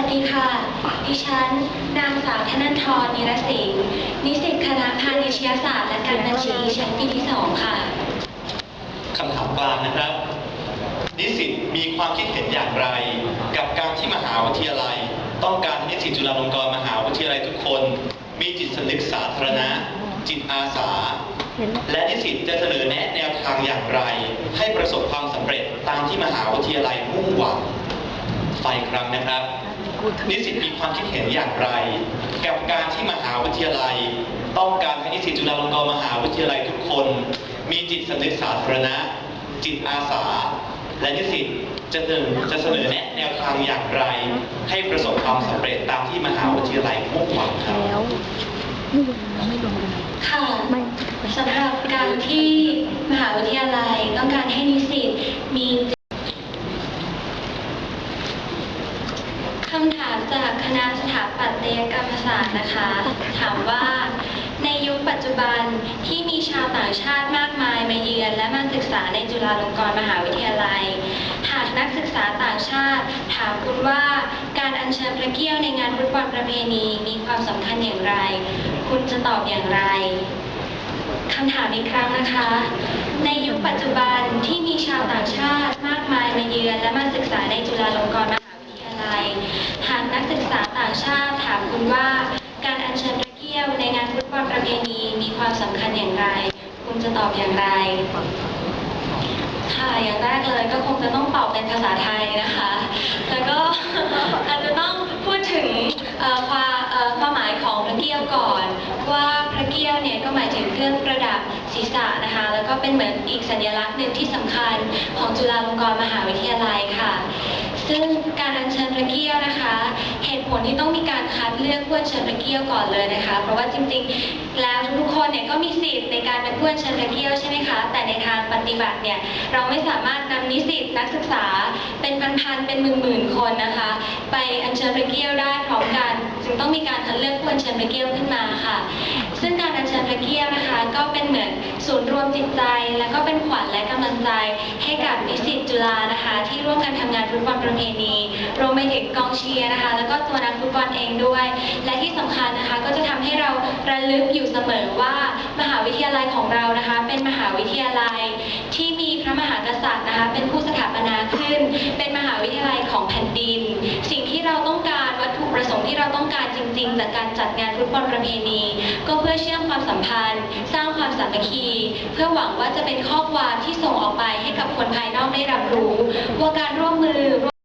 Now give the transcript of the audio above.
ัสดีค่ะ ดิฉัน นางสาวธนันทรนิรสิงห์นิสิตคณะพาณิชยศาสตร์และการบัญชีชั้นปีที่สองค่ะ คำถามกลางนะครับ นิสิตมีความคิดเห็นอย่างไร กับการที่มหาวิทยาลัย ต้องการให้นิสิตจุฬาลงกรณ์มหาวิทยาลัยทุกคน มีจิตสำนึกสาธารณะ จิตอาสา และนิสิตจะเสนอแนะแนวทางอย่างไร ให้ประสบความสำเร็จตามที่มหาวิทยาลัยมุ่งหวังไฟครั้งนะครับ นิสิตมีความคิดเห็นอย่างไรกับการที่มหาวิทยาลัย ต้องการให้นิสิตจุฬาลงกรณ์มหาวิทยาลัยทุกคน มีจิตสำนึกสาธารณะ จิตอาสา และนิสิตจะเสนอจะเสนอแนะแนวทางอย่างไร ให้ประสบความสำเร็จตามที่มหาวิทยาลัยมุ่งหวังครับแล้วไม่ลงไม่ลงกันค่ะไม่สำหรับการที่มหาวิทยาลัยต้องการให้นิสิตมีคำถามจากค ณะสถาปัตยกรรมศาสตร์นะคะ ถามว่า ในยุคปัจจุบันที่มีชาวต่างชาติมากมายมาเยือนและมาศึกษาในจุฬาลงกรณ์มหาวิทยาลัย หากนักศึกษาต่างชาติ ถามคุณว่าการอัญเชิญพระเกี้ยวในงานฟุตบอลประเพณีมีความสำคัญอย่างไร คุณจะตอบอย่างไรคำถามอีกครั้งนะคะ ในยุคปัจจุบันที่มีชาวต่างชาติมากมายมาเยือนและมาศึกษาในจุฬาลงกรณ์มหาวิทยาลัย หาก นักศึกษาต่างชาติถามคุณว่า การอัญเชิญพระเกี้ยวในงานฟุตบอลประเพณีมีความสำคัญอย่างไร คุณจะตอบอย่างไร ค่ะ อย่างแรกเลยก็คงจะต้องตอบเป็นภาษาไทยนะคะ แล้วก็อาจจะต้องพูดถึงความความหมายของพระเกี้ยวก่อน ว่าพระเกี้ยวเนี่ยก็หมายถึงเครื่องประดับศีรษะนะคะ แล้วก็เป็นเหมือนอีกสัญลักษณ์หนึ่งที่สำคัญของจุฬาลงกรณ์มหาวิทยาลัยค่ะ ซึ่งการอัญเชิญพระเกี้ยวนะคะ หตุผลที่ต้องมีการคัดเลือกผู้อัญเชิญพระเกี้ยวก่อนเลยนะคะ เพราะว่าจริงๆ แล้วทุกคนเนี่ยก็มีสิทธิ์ในการเป็นผู้อัญเชิญพระเกี้ยวใช่ไหมคะ แต่ในทางปฏิบัติเนี่ยเราไม่สามารถนำนิสิตนักศึกษาเป็นพันๆเป็นหมื่นๆคนนะคะ ไปอัญเชิญพระเกี้ยวได้พร้อมกัน จึงต้องมีการคัดเลือกผู้อัญเชิญพระเกี้ยวขึ้นมาค่ะ ซึ่งการอัญเชิญพระเกี้ยวนะคะ ก็เป็นเหมือนศูนย์รวมจิตใจ และก็เป็นขวัญและกำลังใจให้กับนิสิตจุฬานะคะ ที่ร่วมกันทำงานฟุตบอลประเพณีรวมไปถึงกองเชียร์นะคะ แล้วก็ตัวนักฟุตบอลเองด้วย และที่สำคัญนะคะก็จะทำให้เราระลึกอยู่เสมอว่า มหาวิทยาลัยของเรานะคะ เป็นมหาวิทยาลัยที่มีพระมหากษัตริย์นะคะ เป็นผู้สถาปนาขึ้น เป็นมหาวิทยาลัยของแผ่นดิน สิ่งที่เราต้องการ ประสงค์ที่เราต้องการจริง ๆ จากการจัดงานฟุตบอลประเพณี ก็เพื่อเชื่อมความสัมพันธ์ สร้างความสามัคคี เพื่อหวังว่าจะเป็นข้อความที่ส่งออกไปให้กับคนภายนอกได้รับรู้ ว่าการร่วมมือ